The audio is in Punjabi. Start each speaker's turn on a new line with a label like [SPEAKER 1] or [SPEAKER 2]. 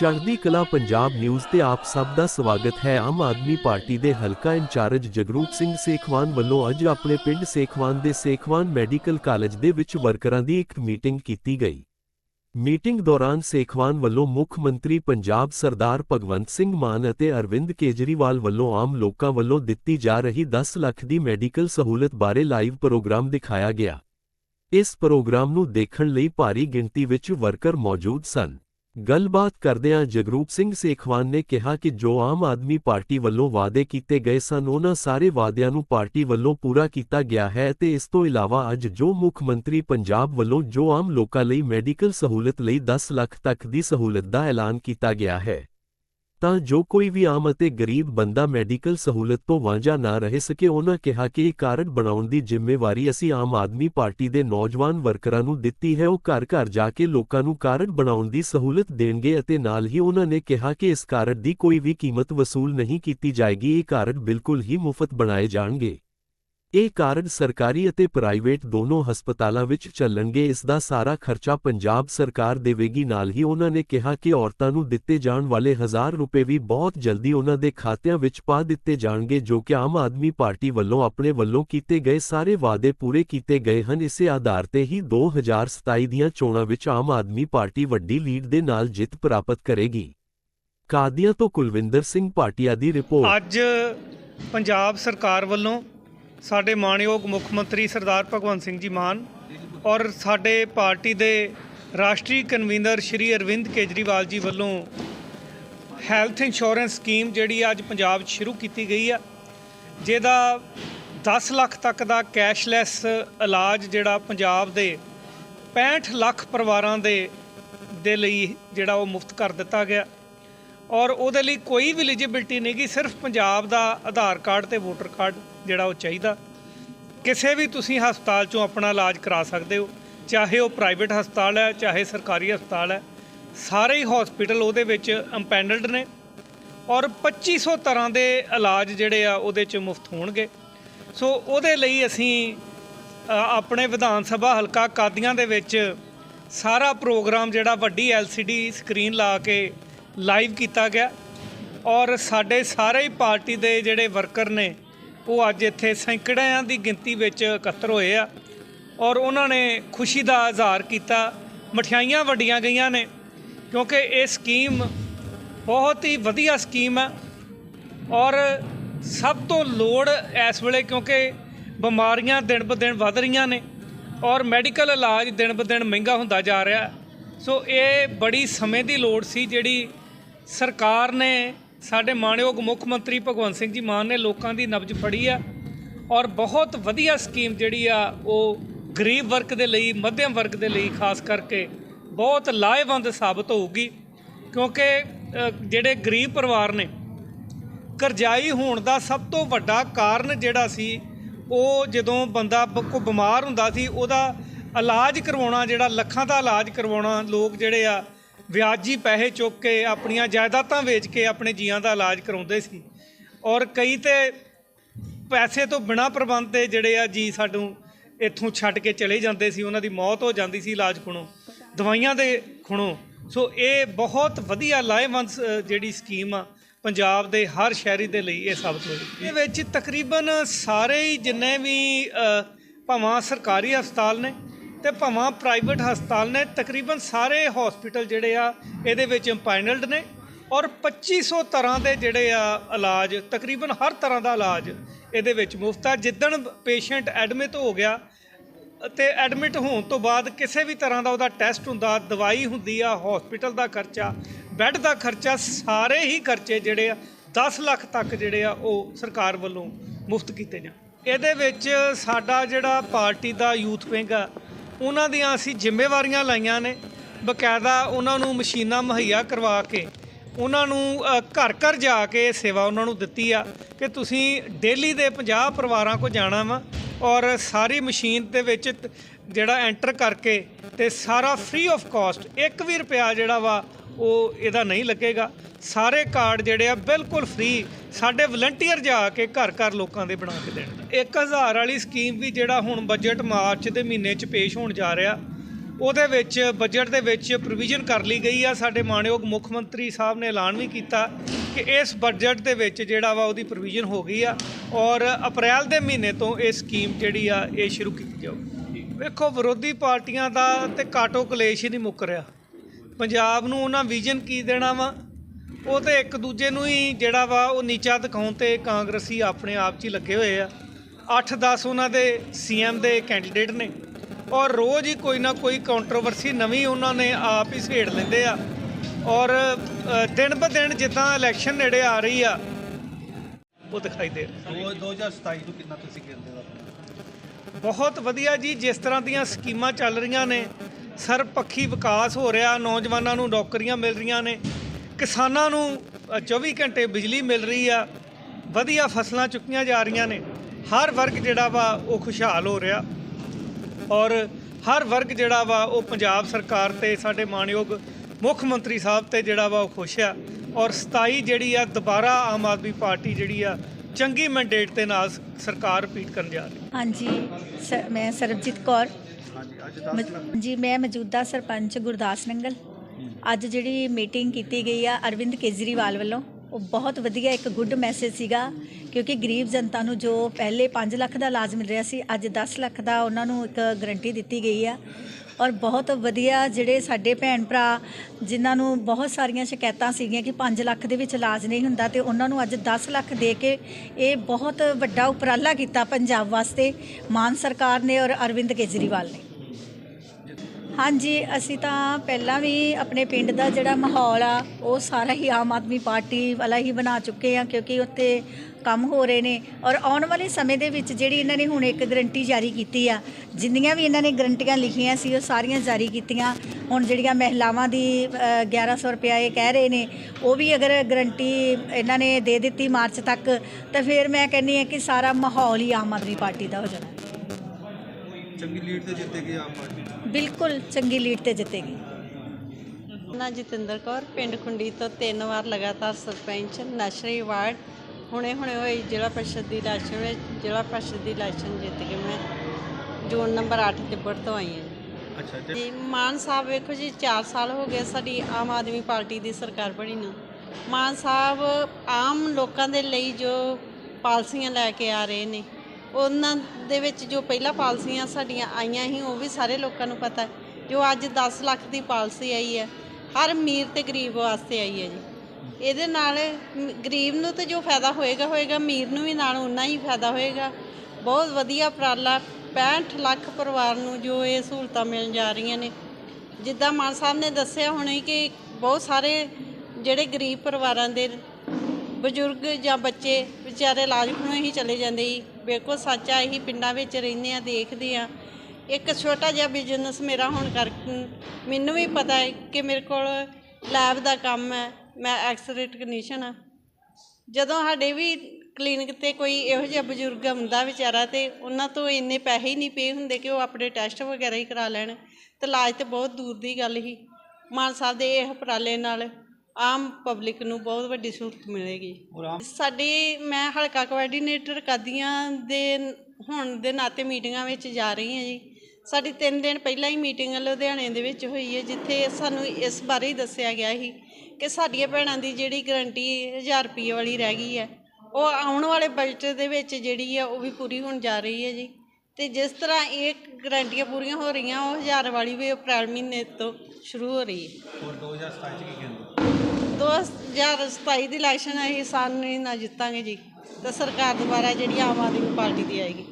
[SPEAKER 1] ਚੜ੍ਹਦੀ ਕਲਾ ਪੰਜਾਬ ਨਿਊਜ਼ ਤੇ ਆਪ ਸਭ ਦਾ ਸਵਾਗਤ ਹੈ। ਆਮ ਆਦਮੀ ਪਾਰਟੀ ਦੇ ਹਲਕਾ ਇੰਚਾਰਜ ਜਗਰੂਪ ਸਿੰਘ ਸੇਖਵਾਨ ਵੱਲੋਂ ਅੱਜ ਆਪਣੇ ਪਿੰਡ ਸੇਖਵਾਨ ਦੇ ਸੇਖਵਾਨ ਮੈਡੀਕਲ ਕਾਲਜ ਦੇ ਵਿੱਚ ਵਰਕਰਾਂ ਦੀ ਇੱਕ ਮੀਟਿੰਗ ਕੀਤੀ ਗਈ। ਮੀਟਿੰਗ ਦੌਰਾਨ ਸੇਖਵਾਨ ਵੱਲੋਂ ਮੁੱਖ ਮੰਤਰੀ ਪੰਜਾਬ ਸਰਦਾਰ ਭਗਵੰਤ ਸਿੰਘ ਮਾਨ ਅਤੇ ਅਰਵਿੰਦ ਕੇਜਰੀਵਾਲ ਵੱਲੋਂ ਆਮ ਲੋਕਾਂ ਵੱਲੋਂ ਦਿੱਤੀ ਜਾ ਰਹੀ 10 ਲੱਖ ਦੀ ਮੈਡੀਕਲ ਸਹੂਲਤ ਬਾਰੇ ਲਾਈਵ ਪ੍ਰੋਗਰਾਮ ਦਿਖਾਇਆ ਗਿਆ। ਇਸ ਪ੍ਰੋਗਰਾਮ ਨੂੰ ਦੇਖਣ ਲਈ ਭਾਰੀ ਗਿਣਤੀ ਵਿੱਚ ਵਰਕਰ ਮੌਜੂਦ ਸਨ। ਗੱਲਬਾਤ ਕਰਦਿਆਂ ਜਗਰੂਪ ਸਿੰਘ ਸੇਖਵਾਨ ਨੇ ਕਿਹਾ ਕਿ ਜੋ ਆਮ ਆਦਮੀ ਪਾਰਟੀ ਵੱਲੋਂ ਵਾਅਦੇ ਕੀਤੇ ਗਏ ਸਨ, ਉਹਨਾਂ ਸਾਰੇ ਵਾਅਦਿਆਂ ਨੂੰ ਪਾਰਟੀ ਵੱਲੋਂ ਪੂਰਾ ਕੀਤਾ ਗਿਆ ਹੈ ਤੇ ਇਸ ਤੋਂ ਇਲਾਵਾ ਅੱਜ ਜੋ ਮੁੱਖ ਮੰਤਰੀ ਪੰਜਾਬ ਵੱਲੋਂ ਜੋ ਆਮ ਲੋਕਾਂ ਲਈ ਮੈਡੀਕਲ ਸਹੂਲਤ ਲਈ 10 ਲੱਖ ਤੱਕ ਦੀ ਸਹੂਲਤ ਦਾ ਐਲਾਨ ਕੀਤਾ ਗਿਆ ਹੈ। ਤਾਂ ਜੋ ਕੋਈ ਵੀ ਆਮ ਅਤੇ ਗਰੀਬ ਬੰਦਾ ਮੈਡੀਕਲ ਸਹੂਲਤ ਤੋਂ ਵਾਂਝਾ ਨਾ ਰਹਿ ਸਕੇ ਉਹਨਾਂ ਕਿਹਾ ਕਿ ਇਹ ਕਾਰਡ ਬਣਾਉਣ ਦੀ ਜ਼ਿੰਮੇਵਾਰੀ ਅਸੀਂ ਆਮ ਆਦਮੀ ਪਾਰਟੀ ਦੇ ਨੌਜਵਾਨ ਵਰਕਰਾਂ ਨੂੰ ਦਿੱਤੀ ਹੈ। ਉਹ ਘਰ ਘਰ ਜਾ ਕੇ ਲੋਕਾਂ ਨੂੰ ਕਾਰਡ ਬਣਾਉਣ ਦੀ ਸਹੂਲਤ ਦੇਣਗੇ ਅਤੇ ਨਾਲ ਹੀ ਉਹਨਾਂ ਨੇ ਕਿਹਾ ਕਿ ਇਸ ਕਾਰਡ ਦੀ ਕੋਈ ਵੀ ਕੀਮਤ ਵਸੂਲ ਨਹੀਂ ਕੀਤੀ ਜਾਏਗੀ। ਇਹ ਕਾਰਡ ਬਿਲਕੁਲ ਹੀ ਮੁਫਤ ਬਣਾਏ ਜਾਣਗੇ। ਇਹ ਕਾਰਡ ਸਰਕਾਰੀ ਅਤੇ ਪ੍ਰਾਈਵੇਟ ਦੋਨੋਂ ਹਸਪਤਾਲਾਂ ਵਿੱਚ ਚੱਲਣਗੇ। ਇਸ ਦਾ ਸਾਰਾ ਖਰਚਾ ਪੰਜਾਬ ਸਰਕਾਰ ਦੇਵੇਗੀ। ਨਾਲ ਹੀ ਉਹਨਾਂ ਨੇ ਕਿਹਾ ਕਿ ਔਰਤਾਂ ਨੂੰ ਦਿੱਤੇ ਜਾਣ ਵਾਲੇ ਹਜ਼ਾਰ ਰੁਪਏ ਵੀ ਬਹੁਤ ਜਲਦੀ ਉਹਨਾਂ ਦੇ ਖਾਤਿਆਂ ਵਿੱਚ ਪਾ ਦਿੱਤੇ ਜਾਣਗੇ, ਜੋ ਕਿ ਆਮ ਆਦਮੀ ਪਾਰਟੀ ਵੱਲੋਂ ਆਪਣੇ ਵੱਲੋਂ ਕੀਤੇ ਗਏ ਸਾਰੇ ਵਾਅਦੇ ਪੂਰੇ ਕੀਤੇ ਗਏ ਹਨ। ਇਸੇ ਆਧਾਰ ਤੇ ਹੀ 2027 ਦੀਆਂ ਚੋਣਾਂ ਵਿੱਚ ਆਮ ਆਦਮੀ ਪਾਰਟੀ ਵੱਡੀ ਲੀਡ ਦੇ ਨਾਲ ਜਿੱਤ ਪ੍ਰਾਪਤ ਕਰੇਗੀ। ਕਾਦੀਆਂ ਤੋਂ ਕੁਲਵਿੰਦਰ ਸਿੰਘ ਭਾਟੀਆ ਦੀ ਰਿਪੋਰਟ।
[SPEAKER 2] ਅੱਜ ਪੰਜਾਬ ਸਰਕਾਰ ਵੱਲੋਂ ਸਾਡੇ ਮਾਣਯੋਗ ਮੁੱਖ ਮੰਤਰੀ ਸਰਦਾਰ ਭਗਵੰਤ ਸਿੰਘ ਜੀ ਮਾਨ ਔਰ ਸਾਡੇ ਪਾਰਟੀ ਦੇ ਰਾਸ਼ਟਰੀ ਕਨਵੀਨਰ ਸ਼੍ਰੀ ਅਰਵਿੰਦ ਕੇਜਰੀਵਾਲ ਜੀ ਵੱਲੋਂ ਹੈਲਥ ਇੰਸ਼ੋਰੈਂਸ ਸਕੀਮ ਜਿਹੜੀ ਅੱਜ ਪੰਜਾਬ 'ਚ ਸ਼ੁਰੂ ਕੀਤੀ ਗਈ ਆ, ਜਿਹਦਾ 10 ਲੱਖ ਤੱਕ ਦਾ ਕੈਸ਼ਲੈਸ ਇਲਾਜ ਜਿਹੜਾ ਪੰਜਾਬ ਦੇ 65 ਲੱਖ ਪਰਿਵਾਰਾਂ ਦੇ ਦੇ ਲਈ ਜਿਹੜਾ ਉਹ ਮੁਫਤ ਕਰ ਦਿੱਤਾ ਗਿਆ। ਔਰ ਉਹਦੇ ਲਈ ਕੋਈ ਵੀ ਐਲੀਜੀਬਿਲਟੀ ਨਹੀਂ ਕਿ ਸਿਰਫ ਪੰਜਾਬ ਦਾ ਆਧਾਰ ਕਾਰਡ ਤੇ ਵੋਟਰ ਕਾਰਡ ਜਿਹੜਾ ਉਹ ਚਾਹੀਦਾ। ਕਿਸੇ ਵੀ ਤੁਸੀਂ ਹਸਪਤਾਲ ਚੋਂ ਆਪਣਾ ਇਲਾਜ ਕਰਾ ਸਕਦੇ ਹੋ, ਚਾਹੇ ਉਹ ਪ੍ਰਾਈਵੇਟ ਹਸਪਤਾਲ ਹੈ, ਚਾਹੇ ਸਰਕਾਰੀ ਹਸਪਤਾਲ ਹੈ, ਸਾਰੇ ਹੀ ਹਸਪੀਟਲ ਉਹਦੇ ਵਿੱਚ ਇੰਪੈਨਲਡ ਨੇ ਔਰ 2500 ਤਰ੍ਹਾਂ ਦੇ ਇਲਾਜ ਜਿਹੜੇ ਆ ਉਹਦੇ ਚ ਮੁਫਤ ਹੋਣਗੇ। ਸੋ ਉਹਦੇ ਲਈ ਅਸੀਂ ਆਪਣੇ ਵਿਧਾਨ ਸਭਾ ਹਲਕਾ ਕਾਦੀਆਂ ਦੇ ਵਿੱਚ ਸਾਰਾ ਪ੍ਰੋਗਰਾਮ ਜਿਹੜਾ ਵੱਡੀ LCD ਸਕਰੀਨ ਲਾ ਕੇ ਲਾਈਵ ਕੀਤਾ ਗਿਆ ਔਰ ਸਾਡੇ ਸਾਰੇ ਹੀ ਪਾਰਟੀ ਦੇ ਜਿਹੜੇ ਵਰਕਰ ਨੇ, ਉਹ ਅੱਜ ਇੱਥੇ ਸੈਂਕੜਿਆਂ ਦੀ ਗਿਣਤੀ ਵਿੱਚ ਇਕੱਤਰ ਹੋਏ ਆ ਔਰ ਉਹਨਾਂ ਨੇ ਖੁਸ਼ੀ ਦਾ ਇਜ਼ਹਾਰ ਕੀਤਾ, ਮਠਿਆਈਆਂ ਵੰਡੀਆਂ ਗਈਆਂ ਨੇ ਕਿਉਂਕਿ ਇਹ ਸਕੀਮ ਬਹੁਤ ਹੀ ਵਧੀਆ ਸਕੀਮ ਆ ਔਰ ਸਭ ਤੋਂ ਲੋੜ ਇਸ ਵੇਲੇ ਕਿਉਂਕਿ ਬਿਮਾਰੀਆਂ ਦਿਨ ਬ ਦਿਨ ਵੱਧ ਰਹੀਆਂ ਨੇ ਔਰ ਮੈਡੀਕਲ ਇਲਾਜ ਦਿਨ ਬ ਦਿਨ ਮਹਿੰਗਾ ਹੁੰਦਾ ਜਾ ਰਿਹਾ। ਸੋ ਇਹ ਬੜੀ ਸਮੇਂ ਦੀ ਲੋੜ ਸੀ ਜਿਹੜੀ ਸਰਕਾਰ ਨੇ ਸਾਡੇ ਮਾਣਯੋਗ ਮੁੱਖ ਮੰਤਰੀ ਭਗਵੰਤ ਸਿੰਘ ਜੀ ਮਾਨ ਨੇ ਲੋਕਾਂ ਦੀ ਨਬਜ਼ ਫੜੀ ਆ ਔਰ ਬਹੁਤ ਵਧੀਆ ਸਕੀਮ ਜਿਹੜੀ ਆ ਉਹ ਗਰੀਬ ਵਰਗ ਦੇ ਲਈ, ਮੱਧਮ ਵਰਗ ਦੇ ਲਈ ਖਾਸ ਕਰਕੇ ਬਹੁਤ ਲਾਹੇਵੰਦ ਸਾਬਤ ਹੋਊਗੀ ਕਿਉਂਕਿ ਜਿਹੜੇ ਗਰੀਬ ਪਰਿਵਾਰ ਨੇ, ਕਰਜ਼ਾਈ ਹੋਣ ਦਾ ਸਭ ਤੋਂ ਵੱਡਾ ਕਾਰਨ ਜਿਹੜਾ ਸੀ, ਉਹ ਜਦੋਂ ਬੰਦਾ ਬ- ਬਿਮਾਰ ਹੁੰਦਾ ਸੀ, ਉਹਦਾ ਇਲਾਜ ਕਰਵਾਉਣਾ, ਜਿਹੜਾ ਲੱਖਾਂ ਦਾ ਇਲਾਜ ਕਰਵਾਉਣਾ ਲੋਕ ਜਿਹੜੇ ਆ ਵਿਆਜੀ ਪੈਸੇ ਚੁੱਕ ਕੇ, ਆਪਣੀਆਂ ਜਾਇਦਾਦਾਂ ਵੇਚ ਕੇ ਆਪਣੇ ਜੀਆਂ ਦਾ ਇਲਾਜ ਕਰਾਉਂਦੇ ਸੀ। ਔਰ ਕਈ ਤੇ ਪੈਸੇ ਤੋਂ ਬਿਨਾਂ ਪ੍ਰਬੰਧ ਤੇ ਜਿਹੜੇ ਆ ਜੀ ਸਾਨੂੰ ਇੱਥੋਂ ਛੱਡ ਕੇ ਚਲੇ ਜਾਂਦੇ ਸੀ। ਉਹਨਾਂ ਦੀ ਮੌਤ ਹੋ ਜਾਂਦੀ ਸੀ ਇਲਾਜ ਖੁਣੋ, ਦਵਾਈਆਂ ਦੇ ਖੁਣੋਂ। ਸੋ ਇਹ ਬਹੁਤ ਵਧੀਆ ਲਾਹੇਵੰਦ ਜਿਹੜੀ ਸਕੀਮ ਆ, ਪੰਜਾਬ ਦੇ ਹਰ ਸ਼ਹਿਰੀ ਦੇ ਲਈ ਇਹ ਸਾਬਤ ਹੋਈ। ਇਹਦੇ ਵਿੱਚ ਤਕਰੀਬਨ ਸਾਰੇ ਹੀ ਜਿੰਨੇ ਵੀ ਭਾਵਾਂ ਸਰਕਾਰੀ ਹਸਪਤਾਲ ਨੇ ਤੇ ਭਾਵਾਂ ਪ੍ਰਾਈਵੇਟ ਹਸਪਤਾਲ ਨੇ ਤਕਰੀਬਨ ਸਾਰੇ ਹਸਪੀਟਲ ਜਿਹੜੇ ਆ, ਇਹਦੇ ਵਿੱਚ ਇੰਪਾਈਨਲਡ ਨੇ ਔਰ 2500 ਤਰ੍ਹਾਂ ਦੇ ਜਿਹੜੇ ਆ ਇਲਾਜ, ਤਕਰੀਬਨ ਹਰ ਤਰ੍ਹਾਂ ਦਾ ਇਲਾਜ ਇਹਦੇ ਵਿੱਚ ਮੁਫਤ ਆ। ਜਿੱਦਣ ਪੇਸ਼ੈਂਟ ਐਡਮਿਟ ਹੋ ਗਿਆ ਤੇ ਐਡਮਿਟ ਹੋਣ ਤੋਂ ਬਾਅਦ ਕਿਸੇ ਵੀ ਤਰ੍ਹਾਂ ਦਾ ਉਹਦਾ ਟੈਸਟ ਹੁੰਦਾ, ਦਵਾਈ ਹੁੰਦੀ ਆ, ਹਸਪੀਟਲ ਦਾ ਖਰਚਾ, ਬੈੱਡ ਦਾ ਖਰਚਾ, ਸਾਰੇ ਹੀ ਖਰਚੇ ਜਿਹੜੇ ਆ 10 ਲੱਖ ਤੱਕ ਜਿਹੜੇ ਆ ਉਹ ਸਰਕਾਰ ਵੱਲੋਂ ਮੁਫਤ ਕੀਤੇ ਜਾਣ। ਇਹਦੇ ਵਿੱਚ ਸਾਡਾ ਜਿਹੜਾ ਪਾਰਟੀ ਦਾ ਯੂਥ ਵਿੰਗ ਆ ਉਹਨਾਂ ਦੀਆਂ ਅਸੀਂ ਜ਼ਿੰਮੇਵਾਰੀਆਂ ਲਾਈਆਂ ਨੇ। ਬਕਾਇਦਾ ਉਹਨਾਂ ਨੂੰ ਮਸ਼ੀਨਾਂ ਮੁਹੱਈਆ ਕਰਵਾ ਕੇ, ਉਹਨਾਂ ਨੂੰ ਘਰ ਘਰ ਜਾ ਕੇ ਸੇਵਾ ਉਹਨਾਂ ਨੂੰ ਦਿੱਤੀ ਆ ਕਿ ਤੁਸੀਂ ਡੇਲੀ ਦੇ 50 ਪਰਿਵਾਰਾਂ ਕੋ ਜਾਣਾ ਵਾ ਔਰ ਸਾਰੀ ਮਸ਼ੀਨ ਦੇ ਵਿੱਚ ਜਿਹੜਾ ਐਂਟਰ ਕਰਕੇ ਤੇ ਸਾਰਾ ਫ੍ਰੀ ਆਫ ਕਾਸਟ ਇੱਕ ਵੀ ਰੁਪਿਆ ਜਿਹੜਾ ਵਾ ਉਹ ਇਹਦਾ ਨਹੀਂ ਲੱਗੇਗਾ। ਸਾਰੇ ਕਾਰਡ ਜਿਹੜੇ ਆ ਬਿਲਕੁਲ ਫ੍ਰੀ ਸਾਡੇ ਵਲੰਟੀਅਰ ਜਾ ਕੇ ਘਰ ਘਰ ਲੋਕਾਂ ਦੇ ਬਣਾ ਕੇ ਦੇਣਗੇ 1000 ਵਾਲੀ ਸਕੀਮ ਵੀ ਜਿਹੜਾ ਹੁਣ ਬਜਟ ਮਾਰਚ ਦੇ ਮਹੀਨੇ 'ਚ ਪੇਸ਼ ਹੋਣ ਜਾ ਰਿਹਾ, ਉਹਦੇ ਵਿੱਚ ਬਜਟ ਦੇ ਵਿੱਚ ਪ੍ਰੋਵੀਜ਼ਨ ਕਰ ਲਈ ਗਈ ਆ। ਸਾਡੇ ਮਾਨਯੋਗ ਮੁੱਖ ਮੰਤਰੀ ਸਾਹਿਬ ਨੇ ਐਲਾਨ ਵੀ ਕੀਤਾ ਕਿ ਇਸ ਬਜਟ ਦੇ ਵਿੱਚ ਜਿਹੜਾ ਵਾ ਉਹਦੀ ਪ੍ਰੋਵੀਜ਼ਨ ਹੋ ਗਈ ਆ ਔਰ ਅਪ੍ਰੈਲ ਦੇ ਮਹੀਨੇ ਤੋਂ ਇਹ ਸਕੀਮ ਜਿਹੜੀ ਆ, ਇਹ ਸ਼ੁਰੂ ਕੀਤੀ ਜਾਊਗੀ ਵੇਖੋ, ਵਿਰੋਧੀ ਪਾਰਟੀਆਂ ਦਾ ਤੇ ਕਾਟੋ ਕਲੇਸ਼ ਹੀ ਨਹੀਂ ਮੁੱਕ ਰਿਹਾ। ਪੰਜਾਬ ਨੂੰ ਉਹਨਾਂ ਵਿਜ਼ਨ ਕੀ ਦੇਣਾ ਵਾ? ਉਹ ਤੇ ਇੱਕ ਦੂਜੇ ਨੂੰ ਹੀ ਜਿਹੜਾ ਵਾ ਉਹ ਨੀਚਾ ਦਿਖਾਉਣ ਤੇ ਕਾਂਗਰਸੀ ਆਪਣੇ ਆਪ 'ਚ ਹੀ ਲੱਗੇ ਹੋਏ ਆ। 8-10 ਉਹਨਾਂ ਦੇ ਸੀਐਮ ਦੇ ਕੈਂਡੀਡੇਟ ਨੇ। ਔਰ ਰੋਜ਼ ਹੀ ਕੋਈ ਨਾ ਕੋਈ ਕੰਟਰੋਵਰਸੀ ਨਵੀਂ ਉਹਨਾਂ ਨੇ ਆਪ ਹੀ ਛੇੜ ਲੈਂਦੇ ਆ। ਔਰ ਦਿਨ ਬ ਦਿਨ ਜਿੱਦਾਂ ਇਲੈਕਸ਼ਨ ਨੇੜੇ ਆ ਰਹੀ ਆ ਉਹ ਦਿਖਾਈ ਦੇ ਰਿਹਾ
[SPEAKER 3] ਦੋ 2027 ਨੂੰ ਕਿੰਨਾ ਤੁਸੀਂ ਕਹਿੰਦੇ ਹੋ?
[SPEAKER 2] ਬਹੁਤ ਵਧੀਆ ਜੀ ਜਿਸ ਤਰ੍ਹਾਂ ਦੀਆਂ ਸਕੀਮਾਂ ਚੱਲ ਰਹੀਆਂ ਨੇ ਸਰਪੱਖੀ ਵਿਕਾਸ ਹੋ ਰਿਹਾ ਨੌਜਵਾਨਾਂ ਨੂੰ ਨੌਕਰੀਆਂ ਮਿਲ ਰਹੀਆਂ ਨੇ ਕਿਸਾਨਾਂ ਨੂੰ ਅ, 24 ਘੰਟੇ ਬਿਜਲੀ ਮਿਲ ਰਹੀ ਆ ਵਧੀਆ ਫਸਲਾਂ ਚੁੱਕੀਆਂ ਜਾ ਰਹੀਆਂ ਨੇ ਹਰ ਵਰਗ ਜਿਹੜਾ ਵਾ ਉਹ ਖੁਸ਼ਹਾਲ ਹੋ ਰਿਹਾ ਔਰ ਹਰ ਵਰਗ ਜਿਹੜਾ ਵਾ ਉਹ ਪੰਜਾਬ ਸਰਕਾਰ ਤੇ ਸਾਡੇ ਮਾਨਯੋਗ ਮੁੱਖ ਮੰਤਰੀ ਸਾਹਿਬ ਤੇ ਜਿਹੜਾ ਵਾ ਉਹ ਖੁਸ਼ ਆ ਔਰ 27 ਜਿਹੜੀ ਆ ਦੁਬਾਰਾ ਆਮ ਆਦਮੀ ਪਾਰਟੀ ਜਿਹੜੀ ਆ ਚੰਗੀ ਮੈਂਡੇਟ ਦੇ ਨਾਲ ਸਰਕਾਰ ਰਿਪੀਟ ਕਰਨ ਜਾ ਰਹੀ
[SPEAKER 4] ਹਾਂਜੀ ਸ- ਮੈਂ ਸਰਬਜੀਤ ਕੌਰ।
[SPEAKER 3] ਹਾਂਜੀ ਅੱਜ
[SPEAKER 4] ਜੀ ਮੈਂ ਮੌਜੂਦਾ ਸਰਪੰਚ ਗੁਰਦਾਸ ਨੰਗਲ। ਅੱਜ ਜਿਹੜੀ ਮੀਟਿੰਗ ਕੀਤੀ ਗਈ ਆ ਅਰਵਿੰਦ ਕੇਜਰੀਵਾਲ ਵੱਲੋਂ ਉਹ ਬਹੁਤ ਵਧੀਆ ਇੱਕ ਗੁੱਡ ਮੈਸੇਜ ਸੀਗਾ ਕਿਉਂਕਿ ਗਰੀਬ ਜਨਤਾ ਨੂੰ ਜੋ ਪਹਿਲੇ 5 ਲੱਖ ਦਾ ਇਲਾਜ ਮਿਲ ਰਿਹਾ ਸੀ ਅੱਜ 10 ਲੱਖ ਦਾ ਉਹਨਾਂ ਨੂੰ ਇੱਕ ਗਰੰਟੀ ਦਿੱਤੀ ਗਈ ਆ। ਔਰ ਬਹੁਤ ਵਧੀਆ ਜਿਹੜੇ ਸਾਡੇ ਭੈਣ ਭਰਾ, ਜਿਨ੍ਹਾਂ ਨੂੰ ਬਹੁਤ ਸਾਰੀਆਂ ਸ਼ਿਕਾਇਤਾਂ ਸੀਗੀਆਂ ਕਿ 5 ਲੱਖ ਦੇ ਵਿੱਚ ਇਲਾਜ ਨਹੀਂ ਹੁੰਦਾ ਤੇ ਉਹਨਾਂ ਨੂੰ ਅੱਜ 10 ਲੱਖ ਦੇ ਕੇ ਇਹ ਬਹੁਤ ਵੱਡਾ ਉਪਰਾਲਾ ਕੀਤਾ ਪੰਜਾਬ ਵਾਸਤੇ, ਮਾਨ ਸਰਕਾਰ ਨੇ ਔਰ ਅਰਵਿੰਦ ਕੇਜਰੀਵਾਲ ਨੇ। ਹਾਂਜੀ ਅਸੀਂ ਤਾਂ ਪਹਿਲਾਂ ਵੀ ਆਪਣੇ ਪਿੰਡ ਦਾ ਜਿਹੜਾ ਮਾਹੌਲ ਆ ਉਹ ਸਾਰਾ ਹੀ ਆਮ ਆਦਮੀ ਪਾਰਟੀ ਵਾਲਾ ਹੀ ਬਣਾ ਚੁੱਕੇ ਆ ਕਿਉਂਕਿ ਉੱਥੇ ਕੰਮ ਹੋ ਰਹੇ ਨੇ। ਔਰ ਆਉਣ ਵਾਲੇ ਸਮੇਂ ਦੇ ਵਿੱਚ ਜਿਹੜੀ ਇਹਨਾਂ ਨੇ ਹੁਣ ਇੱਕ ਗਰੰਟੀ ਜਾਰੀ ਕੀਤੀ ਆ ਜਿੰਨੀਆਂ ਵੀ ਇਹਨਾਂ ਨੇ ਗਰੰਟੀਆਂ ਲਿਖੀਆਂ ਸੀ ਉਹ ਸਾਰੀਆਂ ਜਾਰੀ ਕੀਤੀਆਂ। ਹੁਣ ਜਿਹੜੀਆਂ ਮਹਿਲਾਵਾਂ ਦੀ ਅ, 1100 ਰੁਪਇਆ ਇਹ ਕਹਿ ਰਹੇ ਨੇ ਉਹ ਵੀ ਅਗਰ ਗਰੰਟੀ ਇਹਨਾਂ ਨੇ ਦੇ ਦਿੱਤੀ ਮਾਰਚ ਤੱਕ ਤਾਂ ਫਿਰ ਮੈਂ ਕਹਿੰਨੀ ਆ ਕਿ ਸਾਰਾ ਮਾਹੌਲ ਹੀ ਆਮ ਆਦਮੀ ਪਾਰਟੀ ਦਾ ਹੋ ਜਾਣਾ।
[SPEAKER 3] ਚੰਗੀ ਲੀਡ ਤੇ ਜਿੱਤੇ ਗਏ ਆਮ ਪਾਰਟੀ
[SPEAKER 4] ਬਿਲਕੁਲ ਚੰਗੀ ਲੀਡ ਤੇ ਜਿੱਤੇਗੀ।
[SPEAKER 5] ਨਾ ਜਤਿੰਦਰ ਕੌਰ ਪਿੰਡ ਖੁੰਡੀ ਤੋਂ ਤਿੰਨ ਵਾਰ ਲਗਾਤਾਰ ਸਰਪੰਚ ਨਸ਼ਰੀ ਵਾਰਡ ਹੁਣੇ ਹੁਣੇ ਹੋਈ ਜ਼ਿਲ੍ਹਾ ਪਰਿਸ਼ਦ ਦੀ ਇਲੈਕਸ਼ਨ ਵਿੱਚ ਜ਼ਿਲ੍ਹਾ ਪਰਿਸ਼ਦ ਦੀ ਇਲੈਕਸ਼ਨ ਜਿੱਤ ਕੇ ਮੈਂ ਜੂਨ ਨੰਬਰ 8 ਤਿੱਬੜ ਤੋਂ ਆਈ ਹਾਂ ਜੀ।
[SPEAKER 3] ਅੱਛਾ ਜੀ
[SPEAKER 5] ਮਾਨ ਸਾਹਿਬ ਵੇਖੋ ਜੀ 4 ਸਾਲ ਹੋ ਗਏ ਸਾਡੀ ਆਮ ਆਦਮੀ ਪਾਰਟੀ ਦੀ ਸਰਕਾਰ ਬਣੀ ਨੂੰ। ਮਾਨ ਸਾਹਿਬ ਆਮ ਲੋਕਾਂ ਦੇ ਲਈ ਜੋ ਪਾਲਸੀਆਂ ਲੈ ਕੇ ਆ ਰਹੇ ਨੇ ਉਹਨਾਂ ਦੇ ਵਿੱਚ ਜੋ ਪਹਿਲਾਂ ਪਾਲਸੀਆਂ ਸਾਡੀਆਂ ਆਈਆਂ ਸੀ, ਉਹ ਵੀ ਸਾਰੇ ਲੋਕਾਂ ਨੂੰ ਪਤਾ ਹੈ। ਜੋ ਅੱਜ 10 ਲੱਖ ਦੀ ਪਾਲਸੀ ਆਈ ਹੈ, ਹਰ ਅਮੀਰ ਤੇ ਗਰੀਬ ਵਾਸਤੇ ਆਈ ਹੈ ਜੀ। ਇਹਦੇ ਨਾਲ ਮ- ਗਰੀਬ ਨੂੰ ਤਾਂ ਜੋ ਫਾਇਦਾ ਹੋਏਗਾ ਹੋਏਗਾ। ਅਮੀਰ ਨੂੰ ਵੀ ਨਾਲ ਉਨਾ ਹੀ ਫਾਇਦਾ ਹੋਏਗਾ। ਬਹੁਤ ਵਧੀਆ ਉਪਰਾਲਾ। 65 ਲੱਖ ਪਰਿਵਾਰ ਨੂੰ ਜੋ ਇਹ ਸਹੂਲਤਾਂ ਮਿਲਣ ਜਾ ਰਹੀਆਂ ਨੇ। ਜਿੱਦਾਂ ਮਾਨ ਸਾਹਿਬ ਨੇ ਦੱਸਿਆ ਹੁਣੇ ਕਿ ਬਹੁਤ ਸਾਰੇ ਜਿਹੜੇ ਗਰੀਬ ਪਰਿਵਾਰਾਂ ਦੇ ਬਜ਼ੁਰਗ ਜਾਂ ਬੱਚੇ ਵਿਚਾਰੇ ਇਲਾਜ ਨੂੰ ਹੀ ਚਲੇ ਜਾਂਦੇ ਜੀ। ਬਿਲਕੁਲ ਸੱਚਾ ਇਹੀ ਪਿੰਡਾਂ ਵਿੱਚ ਰਹਿੰਦੇ ਆ, ਦੇਖਦੇ ਆ। ਇੱਕ ਛੋਟਾ ਜਿਹਾ ਬਿਜ਼ਨਸ ਮੇਰਾ ਹੋਣ ਕਰਕੇ ਮੈਨੂੰ ਵੀ ਪਤਾ ਹੈ ਕਿ ਮੇਰੇ ਕੋਲ ਲੈਬ ਦਾ ਕੰਮ ਹੈ, ਮੈਂ ਐਕਸਰੇ ਟੈਕਨੀਸ਼ੀਅਨ ਆ ਜਦੋਂ ਸਾਡੇ ਵੀ ਕਲੀਨਿਕ ਤੇ ਕੋਈ ਇਹੋ ਜਿਹਾ ਬਜ਼ੁਰਗ ਹੁੰਦਾ ਵਿਚਾਰਾ ਤੇ ਉਹਨਾਂ ਤੋਂ ਇੰਨੇ ਪੈਸੇ ਹੀ ਨਹੀਂ ਪੇ ਹੁੰਦੇ ਕਿ ਉਹ ਆਪਣੇ ਟੈਸਟ ਵਗੈਰਾ ਹੀ ਕਰਾ ਲੈਣ। ਤੇ ਇਲਾਜ ਤੇ ਬਹੁਤ ਦੂਰ ਦੀ ਗੱਲ ਹੀ ਮਾਨ ਸਾਹਿਬ ਦੇ ਇਹ ਉਪਰਾਲੇ ਨਾਲ ਆਮ ਪਬਲਿਕ ਨੂੰ ਬਹੁਤ ਵੱਡੀ ਸਹੂਲਤ ਮਿਲੇਗੀ। ਸਾਡੀ ਮੈਂ ਹਲਕਾ ਕੋਆਰਡੀਨੇਟਰ ਕਾਦੀਆਂ ਦੇ ਹੁਣ ਦੇ ਨਾਤੇ ਮੀਟਿੰਗਾਂ ਵਿੱਚ ਜਾ ਰਹੀ ਹਾਂ ਜੀ। ਸਾਡੀ 3 ਦਿਨ ਪਹਿਲਾਂ ਹੀ ਮੀਟਿੰਗ ਲੁਧਿਆਣੇ ਦੇ ਵਿੱਚ ਹੋਈ ਹੈ ਜਿੱਥੇ ਸਾਨੂੰ ਇਸ ਬਾਰੇ ਹੀ ਦੱਸਿਆ ਗਿਆ ਸੀ ਕਿ ਸਾਡੀਆਂ ਭੈਣਾਂ ਦੀ ਜਿਹੜੀ ਗਰੰਟੀ 1000 ਰੁਪਏ ਵਾਲੀ ਰਹਿ ਗਈ ਹੈ। ਉਹ ਆਉਣ ਵਾਲੇ ਬਜਟ ਦੇ ਵਿੱਚ ਜਿਹੜੀ ਹੈ ਉਹ ਵੀ ਪੂਰੀ ਹੋਣ ਜਾ ਰਹੀ ਹੈ ਜੀ। ਤੇ ਜਿਸ ਤਰ੍ਹਾਂ ਇਹ ਗਰੰਟੀਆਂ ਪੂਰੀਆਂ ਹੋ ਰਹੀਆਂ ਉਹ 1000 ਵਾਲੀ ਵੀ ਅਪ੍ਰੈਲ ਮਹੀਨੇ ਤੋਂ ਸ਼ੁਰੂ ਹੋ ਰਹੀ ਹੈ।
[SPEAKER 3] ਔਰ 2027 ਚ ਕੀ ਕਹਿੰਦੇ?
[SPEAKER 5] 2027 ਦੀ ਇਲੈਕਸ਼ਨ ਅਸੀਂ ਸਾਨੂੰ ਨਾ ਜਿੱਤਾਂਗੇ ਜੀ। ਤੇ ਸਰਕਾਰ ਦੁਬਾਰਾ ਜਿਹੜੀ ਆਮ ਆਦਮੀ ਪਾਰਟੀ ਦੀ ਆਏਗੀ।